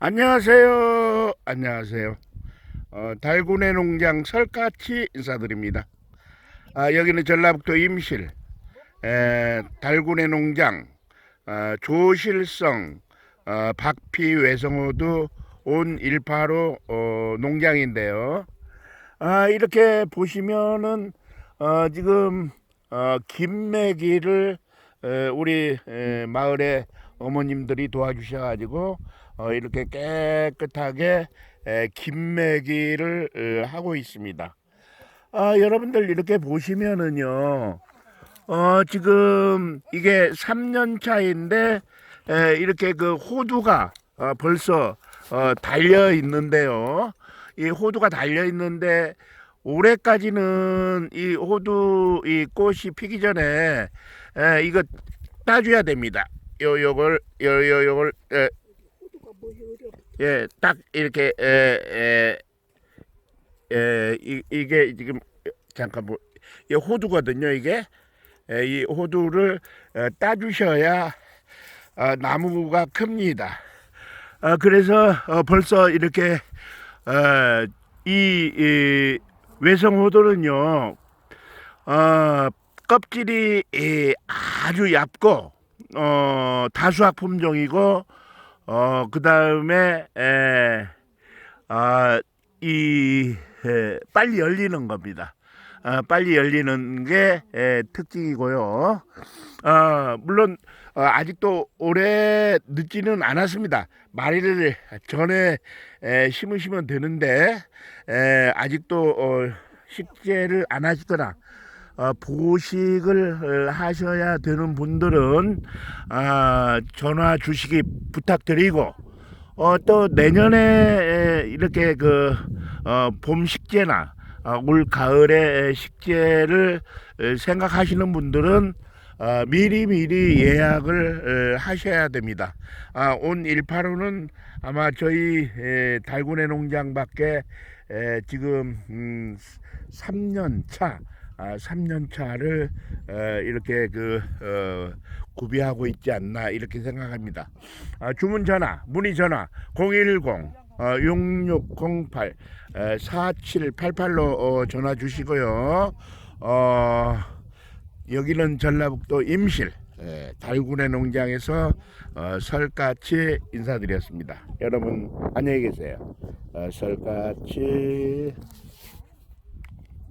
안녕하세요. 안녕하세요. 어, 달군의 농장 설까치 인사드립니다. 아, 여기는 전라북도 임실 에, 달군의 농장 어, 조실성 어, 박피 외성호도 온185 어, 농장인데요. 아, 이렇게 보시면은 어, 지금 어, 김매기를 에, 우리 에, 마을의 어머님들이 도와주셔가지고 어, 이렇게 깨끗하게 에, 김매기를 어, 하고 있습니다. 아, 여러분들 이렇게 보시면은요, 어, 지금 이게 3년 차인데 에, 이렇게 그 호두가 어, 벌써 어, 달려 있는데요. 이 호두가 달려 있는데 올해까지는 이 호두 이 꽃이 피기 전에 에, 이거 따줘야 됩니다. 요 요걸 요 요 요걸 에, 예, 딱 이렇게 에, 에, 에, 이, 이게 지금 잠깐 뭐, 이 호두거든요. 이게 에, 이 호두를 어, 따주셔야 어, 나무가 큽니다. 어, 그래서 어, 벌써 이렇게 어, 이, 이 외성 호두는요, 어, 껍질이 이, 아주 얇고 어, 다수학 품종이고 어, 그 다음에, 에, 아, 이, 에, 빨리 열리는 겁니다. 아, 빨리 열리는 게 에, 특징이고요. 아, 물론, 어, 아직도 오래 늦지는 않았습니다. 마리를 전에 에, 심으시면 되는데, 에, 아직도 어, 식재를 안 어, 보식을 어, 하셔야 되는 분들은 아, 전화 주시기 부탁드리고 어, 또 내년에 에, 이렇게 그 어, 봄 식재나 어, 올 가을에 식재를 에, 생각하시는 분들은 어, 미리 미리 예약을 에, 하셔야 됩니다. 아, 온 185는 아마 저희 에, 달군의 농장밖에 에, 지금 음, 3년 차 아, 3년 차를 어, 이렇게 그 어, 구비하고 있지 않나 이렇게 생각합니다. 아, 주문 전화, 문의 전화 010 어, 6608 에, 4788로 어, 전화 주시고요. 어, 여기는 전라북도 임실 에, 달군의 농장에서 어, 설까치 인사드렸습니다. 여러분 안녕히 계세요. 어, 설까치